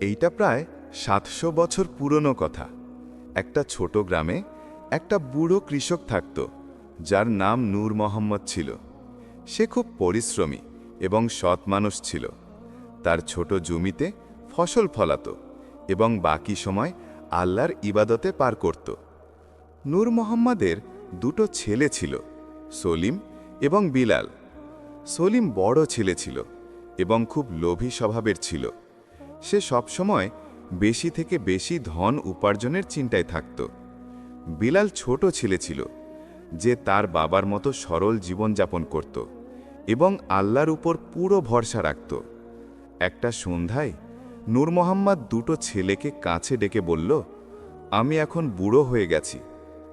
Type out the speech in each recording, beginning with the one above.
এইটা প্রায় সাতশো বছর পুরনো কথা। একটা ছোট গ্রামে একটা বুড়ো কৃষক থাকত, যার নাম নূর মোহাম্মদ ছিল। সে খুব পরিশ্রমী এবং সৎ মানুষ ছিল। তার ছোট জমিতে ফসল ফলাতো এবং বাকি সময় আল্লাহর ইবাদতে পার করত। নূর মোহাম্মদের দুটো ছেলে ছিল, সলিম এবং বিলাল। সলিম বড় ছেলে ছিল এবং খুব লোভী স্বভাবের ছিল। সে সবসময় বেশি থেকে বেশি ধন উপার্জনের চিন্তায় থাকত। বিলাল ছোট ছেলে ছিল, যে তার বাবার মতো সরল জীবনযাপন করত এবং আল্লাহর উপর পুরো ভরসা রাখত। একটা সন্ধ্যায় নূর মোহাম্মদ দুটো ছেলেকে কাছে ডেকে বলল, আমি এখন বুড়ো হয়ে গেছি,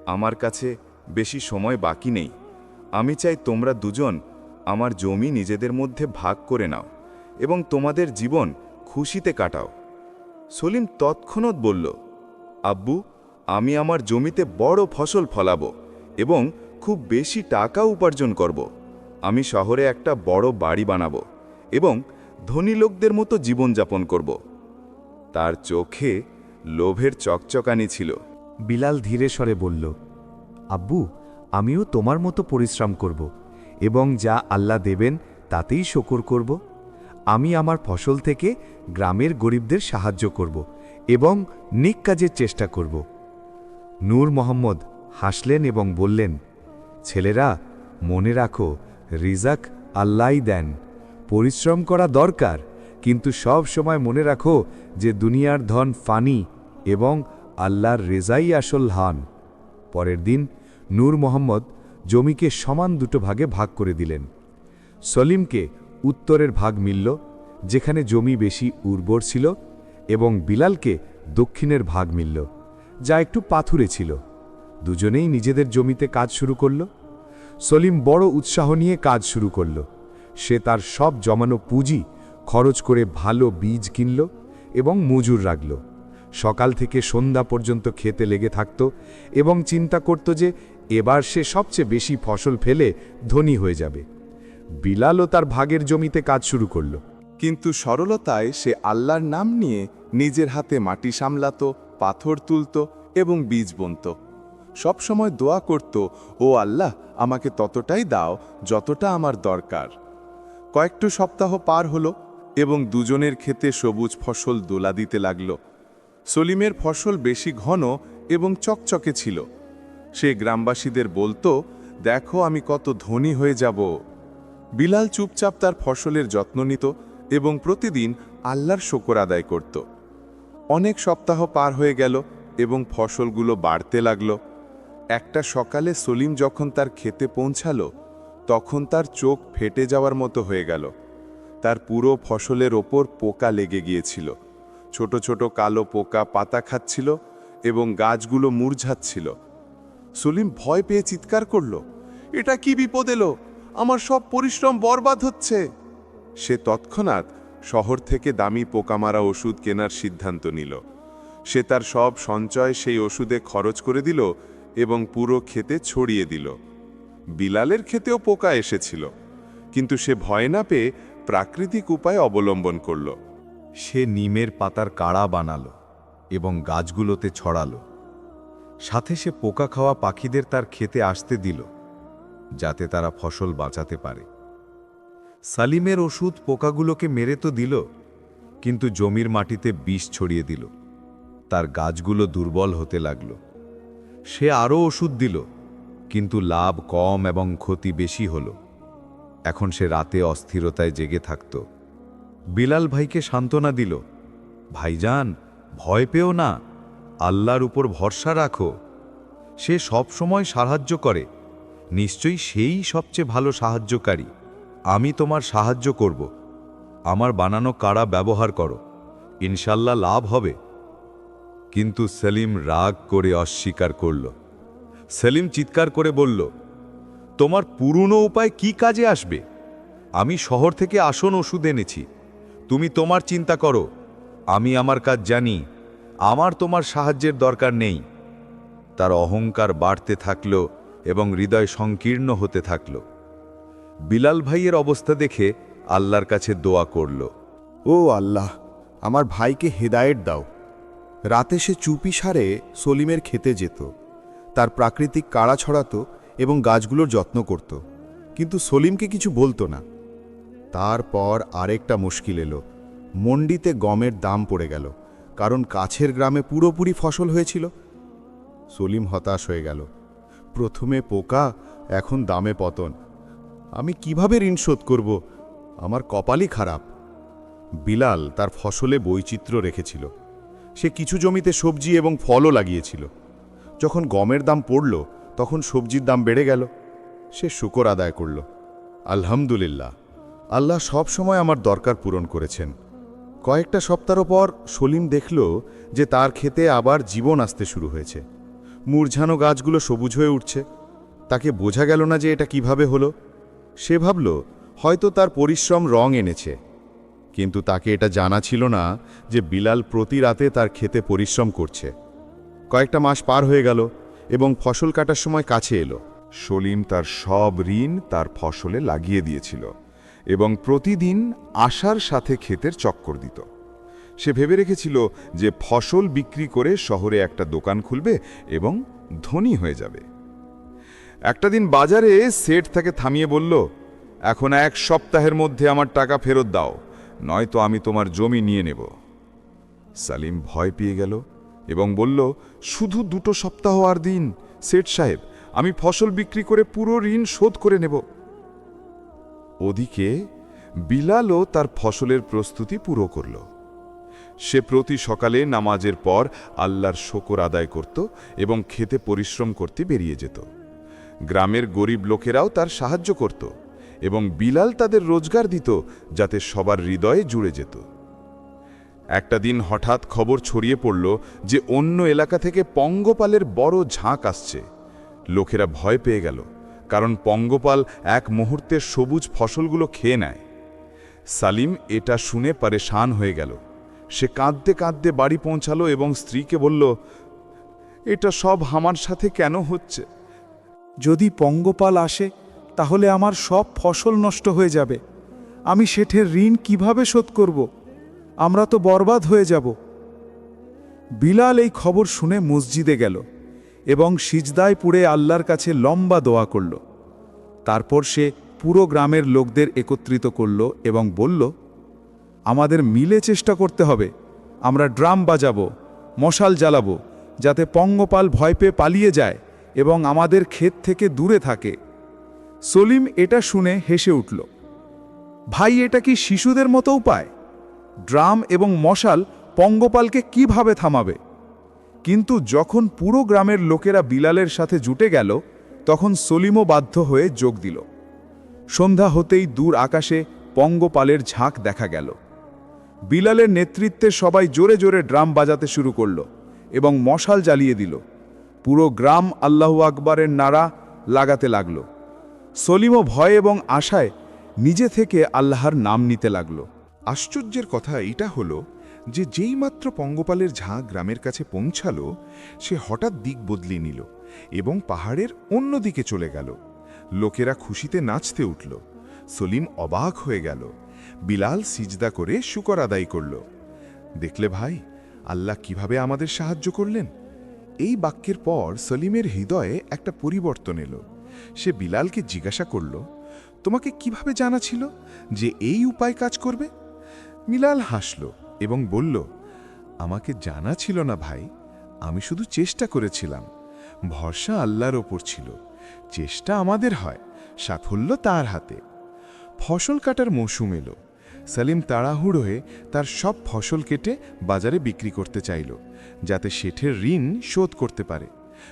আমার কাছে বেশি সময় বাকি নেই। আমি চাই তোমরা দুজন আমার জমি নিজেদের মধ্যে ভাগ করে নাও এবং তোমাদের জীবন খুশিতে কাটাও। সলিম তৎক্ষণাৎ বলল, আব্বু, আমি আমার জমিতে বড় ফসল ফলাবো এবং খুব বেশি টাকা উপার্জন করব। আমি শহরে একটা বড় বাড়ি বানাবো এবং ধনী লোকদের মতো জীবনযাপন করব। তার চোখে লোভের চকচকানি ছিল। বিলাল ধীরে স্বরে বলল, আব্বু, আমিও তোমার মতো পরিশ্রম করব এবং যা আল্লাহ দেবেন তাতেই শকর করব। আমি আমার ফসল থেকে গ্রামের গরিবদের সাহায্য করব এবং নিক কাজের চেষ্টা করব। নূর মোহাম্মদ হাসলেন এবং বললেন, ছেলেরা, মনে রাখো, রিজাক আল্লাহই দেন। পরিশ্রম করা দরকার, কিন্তু সব সময় মনে রাখো যে দুনিয়ার ধন ফানি এবং আল্লাহর রেজাই আসল হান। পরের দিন নূর মোহাম্মদ জমিকে সমান দুটো ভাগে ভাগ করে দিলেন। সলিমকে উত্তরের ভাগ মিলল, যেখানে জমি বেশি উর্বর ছিল এবং বিলালকে দক্ষিণের ভাগ মিলল, যা একটু পাথুরে ছিল। দুজনেই নিজেদের জমিতে কাজ শুরু করল। সলিম বড় উৎসাহ নিয়ে কাজ শুরু করল। সে তার সব জমানো পুঁজি খরচ করে ভালো বীজ কিনল এবং মজুর রাখল। সকাল থেকে সন্ধ্যা পর্যন্ত খেতে লেগে থাকত এবং চিন্তা করত যে এবার সে সবচেয়ে বেশি ফসল ফেলে ধনী হয়ে যাবে। বিলালও তার ভাগের জমিতে কাজ শুরু করল। কিন্তু সরলতায় সে আল্লাহর নাম নিয়ে নিজের হাতে মাটি সামলাত, পাথর তুলত এবং বীজ বুনত। সবসময় দোয়া করত, ও আল্লাহ, আমাকে ততটাই দাও যতটা আমার দরকার। কয়েকটা সপ্তাহ পার হলো এবং দুজনের ক্ষেতে সবুজ ফসল দোলা দিতে লাগল। সলিমের ফসল বেশি ঘন এবং চকচকে ছিল। সে গ্রামবাসীদের বলতো, দেখো আমি কত ধনী হয়ে যাব। বিলাল চুপচাপ তার ফসলের যত্ন নিত এবং প্রতিদিন আল্লাহর শকর আদায় করত। অনেক সপ্তাহ পার হয়ে গেল এবং ফসলগুলো বাড়তে লাগল। একটা সকালে সলিম যখন তার খেতে পৌঁছালো, তখন তার চোখ ফেটে যাওয়ার মতো হয়ে গেল। তার পুরো ফসলের ওপর পোকা লেগে গিয়েছিল। ছোট ছোট কালো পোকা পাতা খাচ্ছিল এবং গাছগুলো মূর্ঝাচ্ছিল। সলিম ভয় পেয়ে চিৎকার করল, এটা কি বিপদ এলো? আমার সব পরিশ্রম বরবাদ হচ্ছে। সে তৎক্ষণাৎ শহর থেকে দামি পোকামারা ওষুধ কেনার সিদ্ধান্ত নিল। সে তার সব সঞ্চয় সেই ওষুধে খরচ করে দিল এবং পুরো খেতে ছড়িয়ে দিল। বিলালের খেতেও পোকা এসেছিল কিন্তু সে ভয় না পেয়ে প্রাকৃতিক উপায় অবলম্বন করল। সে নিমের পাতার কাড়া বানালো এবং গাছগুলোতে ছড়ালো। সাথে সে পোকা খাওয়া পাখিদের তার খেতে আসতে দিল। যাতে তারা ফসল বাঁচাতে পারে। সালিমের ওষুধ পোকাগুলোকে মেরে তো দিল, কিন্তু জমির মাটিতে বিষ ছড়িয়ে দিল। তার গাছগুলো দুর্বল হতে লাগল। সে আরও ওষুধ দিল, কিন্তু লাভ কম এবং ক্ষতি বেশি হল। এখন সে রাতে অস্থিরতায় জেগে থাকত। বিলাল ভাইকে সান্ত্বনা দিল, ভাইজান, ভয় পেও না। আল্লাহর উপর ভরসা রাখো। সে সব সময় সাহায্য করে। নিশ্চয়ই সেই সবচেয়ে ভালো সাহায্যকারী। আমি তোমার সাহায্য করব। আমার বানানো কাড়া ব্যবহার করো। ইনশাল্লাহ লাভ হবে। কিন্তু সেলিম রাগ করে অস্বীকার করল। সেলিম চিৎকার করে বলল, তোমার পুরনো উপায় কি কাজে আসবে? আমি শহর থেকে আসন ওষুধ এনেছি। তুমি তোমার চিন্তা করো। আমি আমার কাজ জানি। আমার তোমার সাহায্যের দরকার নেই। তার অহংকার বাড়তে থাকল এবং হৃদয় সংকীর্ণ হতে থাকল। বিলাল ভাইয়ের অবস্থা দেখে আল্লাহর কাছে দোয়া করল, ও আল্লাহ, আমার ভাইকে হেদায়েত দাও। রাতে সে চুপি সারে সলিমের খেতে যেত। তার প্রাকৃতিক কাড়া ছড়াতো এবং গাছগুলোর যত্ন করত। কিন্তু সলিমকে কিছু বলতো না। তারপর আরেকটা মুশকিল এলো। মন্ডিতে গমের দাম পড়ে গেল, কারণ কাছের গ্রামে পুরোপুরি ফসল হয়েছিল। সলিম হতাশ হয়ে গেল। প্রথমে পোকা, এখন দামে পতন। আমি কীভাবে ঋণ শোধ করব? আমার কপালই খারাপ। বিলাল তার ফসলে বৈচিত্র্য রেখেছিল। সে কিছু জমিতে সবজি এবং ফলও লাগিয়েছিল। যখন গমের দাম পড়ল, তখন সবজির দাম বেড়ে গেল। সে শুকর আদায় করল। আলহামদুলিল্লাহ, আল্লাহ সব সময় আমার দরকার পূরণ করেছেন। কয়েকটা সপ্তাহ পর সলিম দেখল যে তার খেতে আবার জীবন আসতে শুরু হয়েছে। মূর্ঝানো গাছগুলো সবুজ হয়ে উঠছে। তাকে বোঝা গেল না যে এটা কীভাবে হলো। সে ভাবল, হয়তো তার পরিশ্রম রং এনেছে। কিন্তু তাকে এটা জানা ছিল না যে বিলাল প্রতি রাতে তার খেতে পরিশ্রম করছে। কয়েকটা মাস পার হয়ে গেল এবং ফসল কাটার সময় কাছে এলো। সলিম তার সব ঋণ তার ফসলে লাগিয়ে দিয়েছিল এবং প্রতিদিন আশার সাথে ক্ষেতের চক্কর দিত। সে ভেবে রেখেছিল যে ফসল বিক্রি করে শহরে একটা দোকান খুলবে এবং ধনী হয়ে যাবে। একটা দিন বাজারে সেট তাকে থামিয়ে বলল, এখন এক সপ্তাহের মধ্যে আমার টাকা ফেরত দাও, নয়তো আমি তোমার জমি নিয়ে নেব। সালিম ভয় পেয়ে গেল এবং বলল, শুধু দুটো সপ্তাহ আর দিন সেট সাহেব, আমি ফসল বিক্রি করে পুরো ঋণ শোধ করে নেব। ওদিকে বিলালও তার ফসলের প্রস্তুতি পুরো করল। সে প্রতি সকালে নামাজের পর আল্লাহর শকর আদায় করত এবং খেতে পরিশ্রম করতে বেরিয়ে যেত। গ্রামের গরিব লোকেরাও তার সাহায্য করত এবং বিলাল তাদের রোজগার দিত যাতে সবার হৃদয়ে জুড়ে যেত। একটা দিন হঠাৎ খবর ছড়িয়ে পড়ল যে অন্য এলাকা থেকে পঙ্গপালের বড় ঝাঁক আসছে। লোকেরা ভয় পেয়ে গেল, কারণ পঙ্গপাল এক মুহূর্তে সবুজ ফসলগুলো খেয়ে নেয়। সালিম এটা শুনে পারেশান হয়ে গেল। সে কাঁদতে কাঁদতে বাড়ি পৌঁছালো এবং স্ত্রীকে বলল, এটা সব আমার সাথে কেন হচ্ছে? যদি পঙ্গপাল আসে, তাহলে আমার সব ফসল নষ্ট হয়ে যাবে। আমি শেঠের ঋণ কীভাবে শোধ করব? আমরা তো বরবাদ হয়ে যাব। বিলাল এই খবর শুনে মসজিদে গেল এবং সিজদায় পুড়ে আল্লাহর কাছে লম্বা দোয়া করল। তারপর সে পুরো গ্রামের লোকদের একত্রিত করল এবং বলল আমাদের মিলে চেষ্টা করতে হবে। আমরা ড্রাম বাজাবো, মশাল জ্বালাবো, যাতে পঙ্গপাল ভয় পেয়ে পালিয়ে যায় এবং আমাদের ক্ষেত থেকে দূরে থাকে। সলিম এটা শুনে হেসে উঠল, ভাই, এটা কি শিশুদের মতো উপায়? ড্রাম এবং মশাল পঙ্গপালকে কীভাবে থামাবে? কিন্তু যখন পুরো গ্রামের লোকেরা বিলালের সাথে জুটে গেল, তখন সলিমও বাধ্য হয়ে যোগ দিল। সন্ধ্যা হতেই দূর আকাশে পঙ্গপালের ঝাঁক দেখা গেল। বিলালের নেতৃত্বে সবাই জোরে জোরে ড্রাম বাজাতে শুরু করল এবং মশাল জ্বালিয়ে দিল। পুরো গ্রাম আল্লাহু আকবরের নাড়া লাগাতে লাগল। সলিমও ভয় এবং আশায় নিজে থেকে আল্লাহর নাম নিতে লাগল। আশ্চর্যের কথা এটা হলো যে যেইমাত্র পঙ্গপালের ঝাঁ গ্রামের কাছে পৌঁছালো, সে হঠাৎ দিক বদলিয়ে নিল এবং পাহাড়ের অন্য দিকে চলে গেল। লোকেরা খুশিতে নাচতে উঠল। সলিম অবাক হয়ে গেল। বিলাল সিজদা করে শুকর আদায় করল। দেখলে ভাই, আল্লাহ কীভাবে আমাদের সাহায্য করলেন? এই বাক্যের পর সলিমের হৃদয়ে একটা পরিবর্তন এলো। সে বিলালকে জিজ্ঞাসা করল, তোমাকে কীভাবে জানা ছিল যে এই উপায় কাজ করবে? মিলাল হাসল এবং বলল, আমাকে জানা ছিল না ভাই, আমি শুধু চেষ্টা করেছিলাম। ভরসা আল্লাহর ওপর ছিল। চেষ্টা আমাদের হয়, সাফল্য তার হাতে। ফসল কাটার মৌসুম এলো। সালিম তাড়াহুড়ো হয়ে তার সব ফসল কেটে বাজারে বিক্রি করতে চাইল, যাতে শেঠের ঋণ শোধ করতে পারে।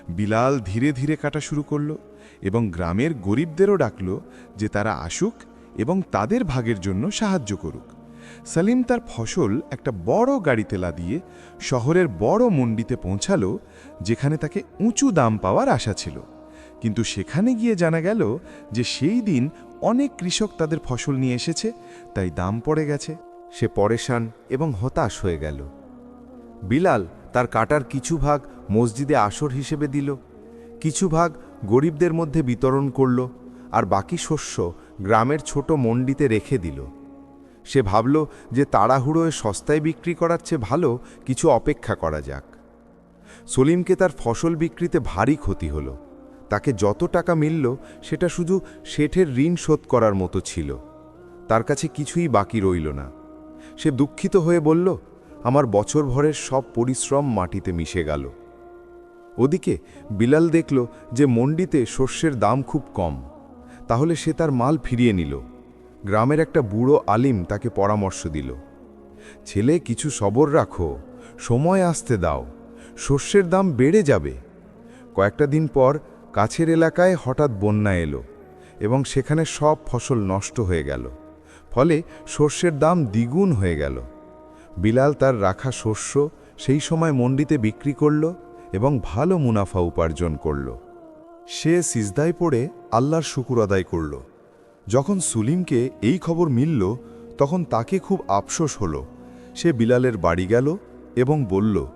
বিলাল ধীরে ধীরে কাটা শুরু করল এবং গ্রামের গরিবদেরও ডাকল যে তারা আসুক এবং তাদের ভাগের জন্য সাহায্য করুক। সালিম তার ফসল একটা বড় গাড়িতে লাদিয়ে শহরের বড় মন্ডিতে পৌঁছালো, যেখানে তাকে উঁচু দাম পাওয়ার আশা ছিল। কিন্তু সেখানে গিয়ে জানা গেল যে সেই দিন অনেক কৃষক তাদের ফসল নিয়ে এসেছে, তাই দাম পড়ে গেছে। সে পরেশান এবং হতাশ হয়ে গেল। বিলাল তার কাটার কিছু ভাগ মসজিদে আসর হিসেবে দিল। কিছু ভাগ গরিবদের মধ্যে বিতরণ করল আর বাকি শস্য গ্রামের ছোট মন্ডিতে রেখে দিল। সে ভাবল যে তাড়াহুড়োয় সস্তায় বিক্রি করার চেয়ে ভালো কিছু অপেক্ষা করা যাক। সলিমকে তার ফসল বিক্রিতে ভারী ক্ষতি হলো। তাকে যত টাকা মিলল, সেটা শুধু শেঠের ঋণ শোধ করার মতো ছিল। তার কাছে কিছুই বাকি রইল না। সে দুঃখিত হয়ে বলল, আমার বছর ভরের সব পরিশ্রম মাটিতে মিশে গেল। ওদিকে বিলাল দেখল যে মন্ডিতে শস্যের দাম খুব কম। তাহলে সে তার মাল ফিরিয়ে নিল। গ্রামের একটা বুড়ো আলিম তাকে পরামর্শ দিল, ছেলে, কিছু সবর রাখো, সময় আসতে দাও, শস্যের দাম বেড়ে যাবে। কয়েকটা দিন পর কাছের এলাকায় হঠাৎ বন্যা এলো এবং সেখানে সব ফসল নষ্ট হয়ে গেল। ফলে শস্যের দাম দ্বিগুণ হয়ে গেল। বিলাল তার রাখা শস্য সেই সময় মন্ডিতে বিক্রি করল এবং ভালো মুনাফা উপার্জন করল। সে সিজদায় পড়ে আল্লাহর শুকুর আদায় করল। যখন সুলিমকে এই খবর মিলল, তখন তাকে খুব আফসোস হলো। সে বিলালের বাড়ি গেল এবং বলল,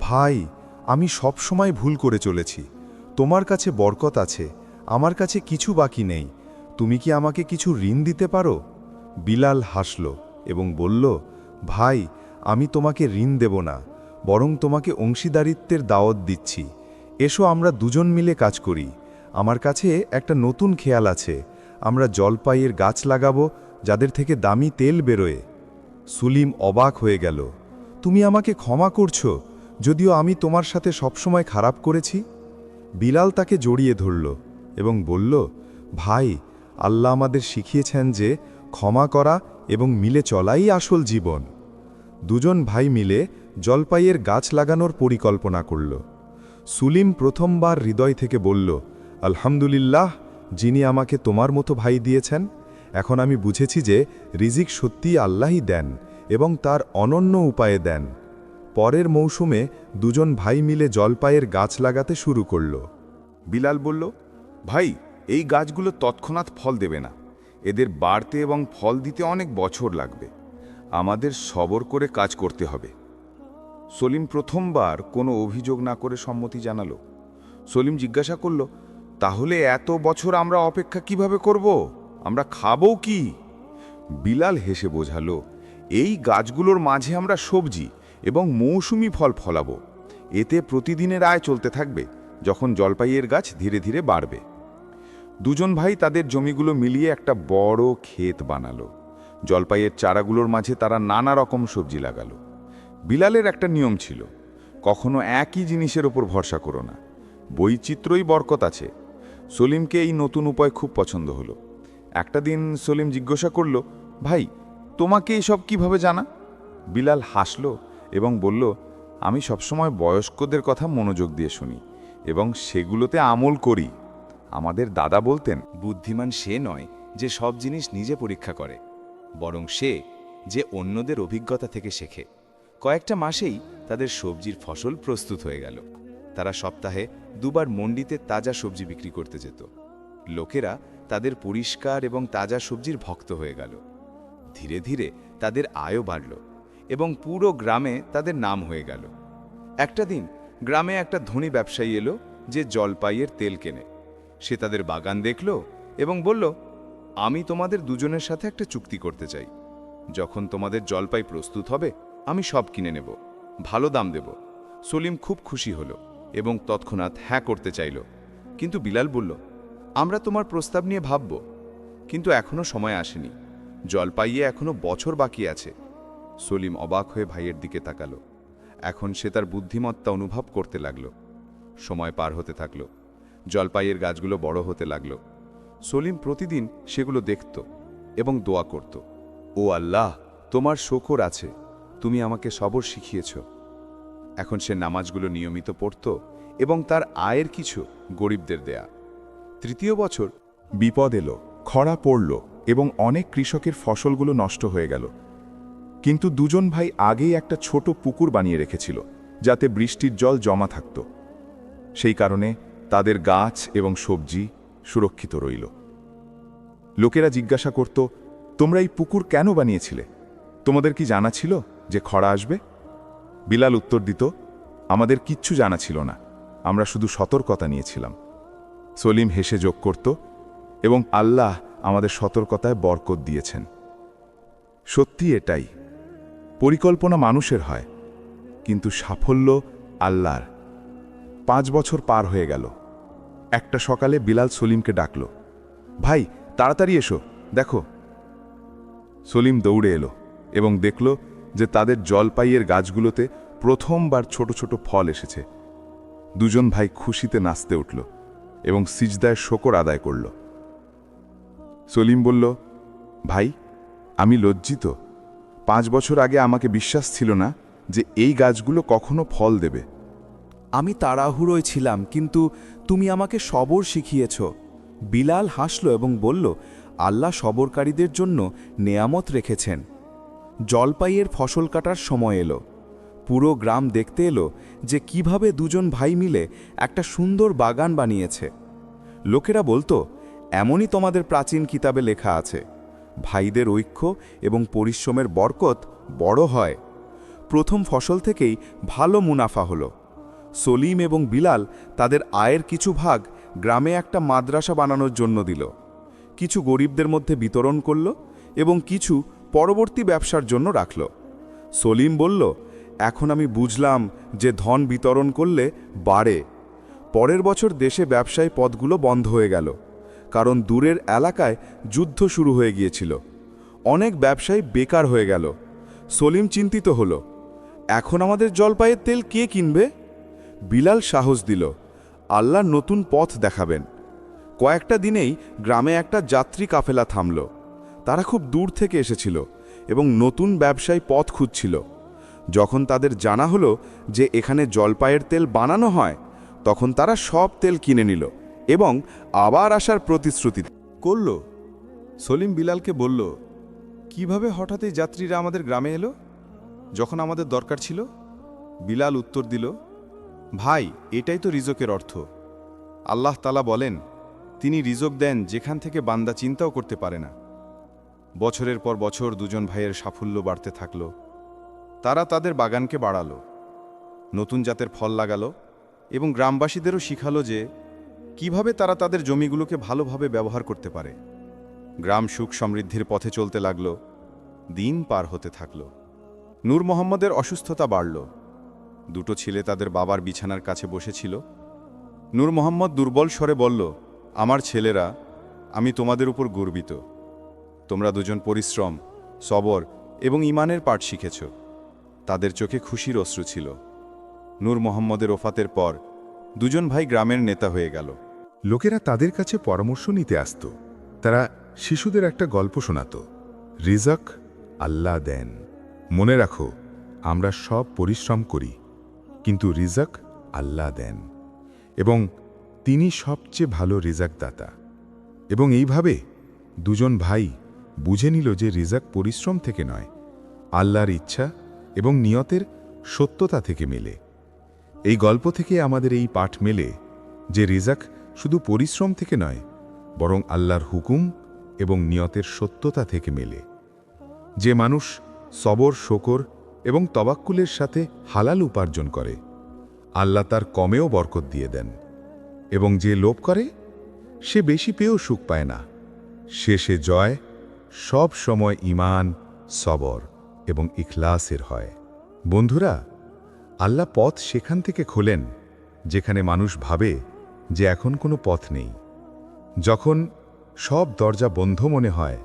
ভাই, আমি সব সময় ভুল করে চলেছি। তোমার কাছে বরকত আছে, আমার কাছে কিছু বাকি নেই, তুমি কি আমাকে কিছু ঋণ দিতে পারো? বিলাল হাসল এবং বলল, ভাই, আমি তোমাকে ঋণ দেব না, বরং তোমাকে অংশীদারিত্বের দাওয়াত দিচ্ছি। এসো আমরা দুজন মিলে কাজ করি। আমার কাছে একটা নতুন খেয়াল আছে, আমরা জলপাইয়ের গাছ লাগাবো, যাদের থেকে দামি তেল বেরোয় সুলিম অবাক হয়ে গেল, তুমি আমাকে ক্ষমা করছ, যদিও আমি তোমার সাথে সবসময় খারাপ করেছি? বিলাল তাকে জড়িয়ে ধরল এবং বলল, ভাই, আল্লাহ আমাদের শিখিয়েছেন যে ক্ষমা করা এবং মিলে চলাই আসল জীবন। দুজন ভাই মিলে জলপাইয়ের গাছ লাগানোর পরিকল্পনা করল। সুলিম প্রথমবার হৃদয় থেকে বলল, আলহামদুলিল্লাহ, যিনি আমাকে তোমার মতো ভাই দিয়েছেন, এখন আমি বুঝেছি যে রিজিক সত্যি আল্লাহই দেন এবং তার অনন্য উপায়ে দেন। পরের মৌসুমে দুজন ভাই মিলে জলপাইয়ের গাছ লাগাতে শুরু করল। বিলাল বলল, ভাই, এই গাছগুলো তৎক্ষণাৎ ফল দেবে না। এদের বাড়তে এবং ফল দিতে অনেক বছর লাগবে। আমাদের সবর করে কাজ করতে হবে। সলিম প্রথমবার কোনো অভিযোগ না করে সম্মতি জানালো। সলিম জিজ্ঞাসা করল, তাহলে এত বছর আমরা অপেক্ষা কীভাবে করব? আমরা খাব কি? বিলাল হেসে বোঝালো, এই গাছগুলোর মাঝে আমরা সবজি এবং মৌসুমি ফল ফলাবো। এতে প্রতিদিনের আয় চলতে থাকবে, যখন জলপাইয়ের গাছ ধীরে ধীরে বাড়বে। দুজন ভাই তাদের জমিগুলো মিলিয়ে একটা বড় ক্ষেত বানালো। জলপাইয়ের চারাগুলোর মাঝে তারা নানা রকম সবজি লাগালো। বিলালের একটা নিয়ম ছিল, কখনো একই জিনিসের ওপর ভরসা করো না। বৈচিত্র্যই বরকত আছে। সলিমকে এই নতুন উপায় খুব পছন্দ হলো। একটা দিন সলিম জিজ্ঞাসা করল, ভাই, তোমাকে এইসব কীভাবে জানা? বিলাল হাসল এবং বলল, আমি সবসময় বয়স্কদের কথা মনোযোগ দিয়ে শুনি এবং সেগুলোতে আমল করি। আমাদের দাদা বলতেন, বুদ্ধিমান সে নয় যে সব জিনিস নিজে পরীক্ষা করে, বরং সে যে অন্যদের অভিজ্ঞতা থেকে শেখে। কয়েকটা মাসেই তাদের সবজির ফসল প্রস্তুত হয়ে গেল। তারা সপ্তাহে দুবার মন্ডিতে তাজা সবজি বিক্রি করতে যেত। লোকেরা তাদের পরিষ্কার এবং তাজা সবজির ভক্ত হয়ে গেল। ধীরে ধীরে তাদের আয়ও বাড়ল। এবং পুরো গ্রামে তাদের নাম হয়ে গেল। একটা দিন গ্রামে একটা ধনী ব্যবসায়ী এলো যে জলপাইয়ের তেল কেনে। সে তাদের বাগান দেখল এবং বলল, আমি তোমাদের দুজনের সাথে একটা চুক্তি করতে চাই। যখন তোমাদের জলপাই প্রস্তুত হবে, আমি সব কিনে নেব, ভালো দাম দেব। সলিম খুব খুশি হলো এবং তৎক্ষণাৎ হ্যাঁ করতে চাইল। কিন্তু বিলাল বলল, আমরা তোমার প্রস্তাব নিয়ে ভাবব, কিন্তু এখনও সময় আসেনি। জলপাইয়ে এখনও বছর বাকি আছে। সলিম অবাক হয়ে ভাইয়ের দিকে তাকাল। এখন সে তার বুদ্ধিমত্তা অনুভব করতে লাগল। সময় পার হতে থাকল। জলপাইয়ের গাছগুলো বড় হতে লাগল। সলিম প্রতিদিন সেগুলো দেখত এবং দোয়া করত। ও আল্লাহ, তোমার শকর আছে। তুমি আমাকে সবর শিখিয়েছ। এখন সে নামাজগুলো নিয়মিত পড়ত এবং তার আয়ের কিছু গরিবদের দেয়া। তৃতীয় বছর বিপদ এলো, খরা পড়ল এবং অনেক কৃষকের ফসলগুলো নষ্ট হয়ে গেল। কিন্তু দুজন ভাই আগেই একটা ছোট পুকুর বানিয়ে রেখেছিল, যাতে বৃষ্টির জল জমা থাকত। সেই কারণে তাদের গাছ এবং সবজি সুরক্ষিত রইল। লোকেরা জিজ্ঞাসা করত, তোমরা এই পুকুর কেন বানিয়েছিলে? তোমাদের কি জানা ছিল যে খরা আসবে? বিলাল উত্তর দিত, আমাদের কিচ্ছু জানা ছিল না, আমরা শুধু সতর্কতা নিয়েছিলাম। সলিম হেসে যোগ করত, এবং আল্লাহ আমাদের সতর্কতায় বরকত দিয়েছেন। সত্যি এটাই পরিকল্পনা মানুষের হয়, কিন্তু সাফল্য আল্লাহর। পাঁচ বছর পার হয়ে গেল। একটা সকালে বিলাল সলিমকে ডাকল, ভাই, তাড়াতাড়ি এসো, দেখো। সলিম দৌড়ে এলো এবং দেখল যে তাদের জলপাইয়ের গাছগুলোতে প্রথমবার ছোট ছোট ফল এসেছে। দুজন ভাই খুশিতে নাচতে উঠল এবং সিজদায় শকর আদায় করল। সলিম বলল, ভাই, আমি লজ্জিত। পাঁচ বছর আগে আমাকে বিশ্বাস ছিল না যে এই গাছগুলো কখনো ফল দেবে। আমি তাড়াহুড়োয় ছিলাম, কিন্তু তুমি আমাকে সবর শিখিয়েছ। বিলাল হাসল এবং বলল, আল্লাহ সবরকারীদের জন্য নেয়ামত রেখেছেন। জলপাইয়ের ফসল কাটার সময় এলো। পুরো গ্রাম দেখতে এলো যে কীভাবে দুজন ভাই মিলে একটা সুন্দর বাগান বানিয়েছে। লোকেরা বলতো, এমনই তোমাদের প্রাচীন কিতাবে লেখা আছে। ভাইদের ঐক্য এবং পরিশ্রমের বরকত বড় হয়। প্রথম ফসল থেকেই ভালো মুনাফা হলো। সলিম এবং বিলাল তাদের আয়ের কিছু ভাগ গ্রামে একটা মাদ্রাসা বানানোর জন্য দিল। কিছু গরিবদের মধ্যে বিতরণ করল এবং কিছু পরবর্তী ব্যবসার জন্য রাখল। সলিম বলল, এখন আমি বুঝলাম যে ধন বিতরণ করলে বাড়ে। পরের বছর দেশে ব্যবসায়ী পদগুলো বন্ধ হয়ে গেল। কারণ দূরের এলাকায় যুদ্ধ শুরু হয়ে গিয়েছিল। অনেক ব্যবসায়ী বেকার হয়ে গেল। সলিম চিন্তিত হল, এখন আমাদের জলপাইয়ের তেল কে কিনবে? বিলাল সাহস দিল, আল্লাহ নতুন পথ দেখাবেন। কয়েকটা দিনেই গ্রামে একটা যাত্রী কাফেলা থামল। তারা খুব দূর থেকে এসেছিল এবং নতুন ব্যবসায়ী পথ খুঁজছিল। যখন তাদের জানা হলো যে এখানে জলপাইয়ের তেল বানানো হয়, তখন তারা সব তেল কিনে নিল। এবং আবার আসার প্রতিশ্রুতি করল। সলিম বিলালকে বলল, কীভাবে হঠাৎ এই যাত্রীরা আমাদের গ্রামে এলো? যখন আমাদের দরকার ছিল? বিলাল উত্তর দিল, ভাই, এটাই তো রিজকের অর্থ। আল্লাহ তালা বলেন, তিনি রিজক দেন যেখান থেকে বান্দা চিন্তাও করতে পারে না। বছরের পর বছর দুজন ভাইয়ের সাফল্য বাড়তে থাকল। তারা তাদের বাগানকে বাড়ালো। নতুন জাতের ফল লাগালো এবং গ্রামবাসীদেরও শিখালো যে কীভাবে তারা তাদের জমিগুলোকে ভালোভাবে ব্যবহার করতে পারে? গ্রাম সুখ সমৃদ্ধির পথে চলতে লাগল, দিন পার হতে থাকল। নূর মোহাম্মদের অসুস্থতা বাড়ল। দুটো ছেলে তাদের বাবার বিছানার কাছে বসেছিল। নূর মোহাম্মদ দুর্বল স্বরে বলল, আমার ছেলেরা, আমি তোমাদের উপর গর্বিত। তোমরা দুজন পরিশ্রম, সবর এবং ইমানের পাঠ শিখেছ। তাদের চোখে খুশির অশ্রু ছিল। নূর মোহাম্মদের ওফাতের পর দুজন ভাই গ্রামের নেতা হয়ে গেল। লোকেরা তাদের কাছে পরামর্শ নিতে আসত। তারা শিশুদের একটা গল্প শোনাত। রিজক আল্লাহ দেন। মনে রাখো, আমরা সব পরিশ্রম করি, কিন্তু রিজক আল্লাহ দেন। এবং তিনি সবচেয়ে ভালো রিজাক দাতা এবং এইভাবে দুজন ভাই বুঝে নিল যে রিজাক পরিশ্রম থেকে নয়, আল্লাহর ইচ্ছা এবং নিয়তের সত্যতা থেকে মেলে। এই গল্প থেকে আমাদের এই পাঠ মেলে যে রিজাক শুধু পরিশ্রম থেকে নয়, বরং আল্লাহর হুকুম এবং নিয়তের সত্যতা থেকে মেলে। যে মানুষ সবর, শকর এবং তবাক্কুলের সাথে হালাল উপার্জন করে, আল্লাহ তার কমেও বরকত দিয়ে দেন। এবং যে লোভ করে, সে বেশি পেয়েও সুখ পায় না। শেষে জয় সব সময় ইমান সবর এবং ইখলাসের হয়। বন্ধুরা, আল্লাহ পথ সেখান থেকে খোলেন, যেখানে মানুষ ভাবে যে এখন কোনো পথ নেই। যখন সব দরজা বন্ধ মনে হয়,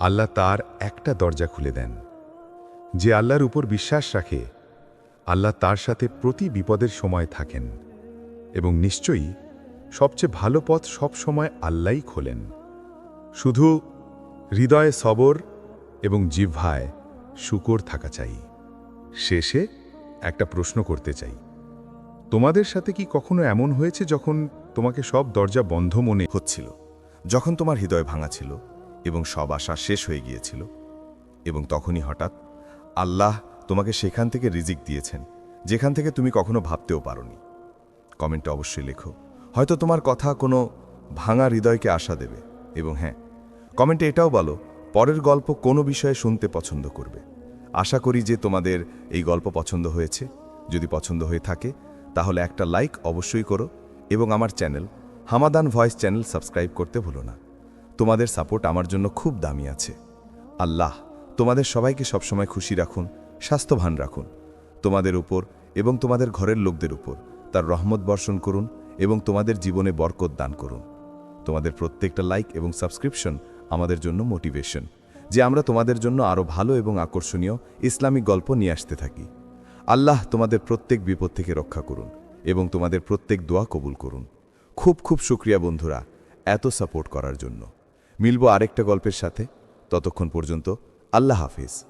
আল্লাহ তার একটা দরজা খুলে দেন। যে আল্লাহর উপর বিশ্বাস রাখে, আল্লাহ তার সাথে প্রতি বিপদের সময় থাকেন এবং নিশ্চয়ই সবচেয়ে ভালো পথ সব সময় আল্লাহই খোলেন। শুধু হৃদয়ে সবর এবং জিহ্বায় শুকর থাকা চাই। শেষে একটা প্রশ্ন করতে চাই। তোমাদের সাথে কি কখনো এমন হয়েছে যখন তোমাকে সব দরজা বন্ধ মনে হচ্ছিল? যখন তোমার হৃদয় ভাঙা ছিল এবং সব আশা শেষ হয়ে গিয়েছিল? এবং তখনই হঠাৎ আল্লাহ তোমাকে সেখান থেকে রিজিক দিয়েছেন, যেখান থেকে তুমি কখনো ভাবতেও পারোনি। কমেন্টে অবশ্যই লেখো, হয়তো তোমার কথা কোনো ভাঙা হৃদয়কে আশা দেবে। এবং হ্যাঁ কমেন্টে এটাও বলো, পরের গল্প কোনো বিষয়ে শুনতে পছন্দ করবে? আশা করি যে তোমাদের এই গল্প পছন্দ হয়েছে। যদি পছন্দ হয়ে থাকে তাহলে একটা লাইক অবশ্যই করো এবং আমার চ্যানেল হামাদান ভয়েস চ্যানেল সাবস্ক্রাইব করতে ভুলো না। তোমাদের সাপোর্ট আমার জন্য খুব দামি আছে। আল্লাহ, তোমাদের সবাইকে সবসময় খুশি রাখুন, স্বাস্থ্যবান রাখুন। তোমাদের উপর এবং তোমাদের ঘরের লোকদের উপর তার রহমত বর্ষণ করুন এবং তোমাদের জীবনে বরকত দান করুন। তোমাদের প্রত্যেকটা লাইক এবং সাবস্ক্রিপশন আমাদের জন্য মোটিভেশন, যে আমরা তোমাদের জন্য আরও ভালো এবং আকর্ষণীয় ইসলামিক গল্প নিয়ে আসতে থাকি। আল্লাহ তোমাদের প্রত্যেক বিপদ থেকে রক্ষা করুন এবং তোমাদের প্রত্যেক দোয়া কবুল করুন। খুব খুব শুক্রিয়া বন্ধুরা এত সাপোর্ট করার জন্য। মিলব আরেকটা গল্পের সাথে। ততক্ষণ পর্যন্ত আল্লাহ হাফিজ।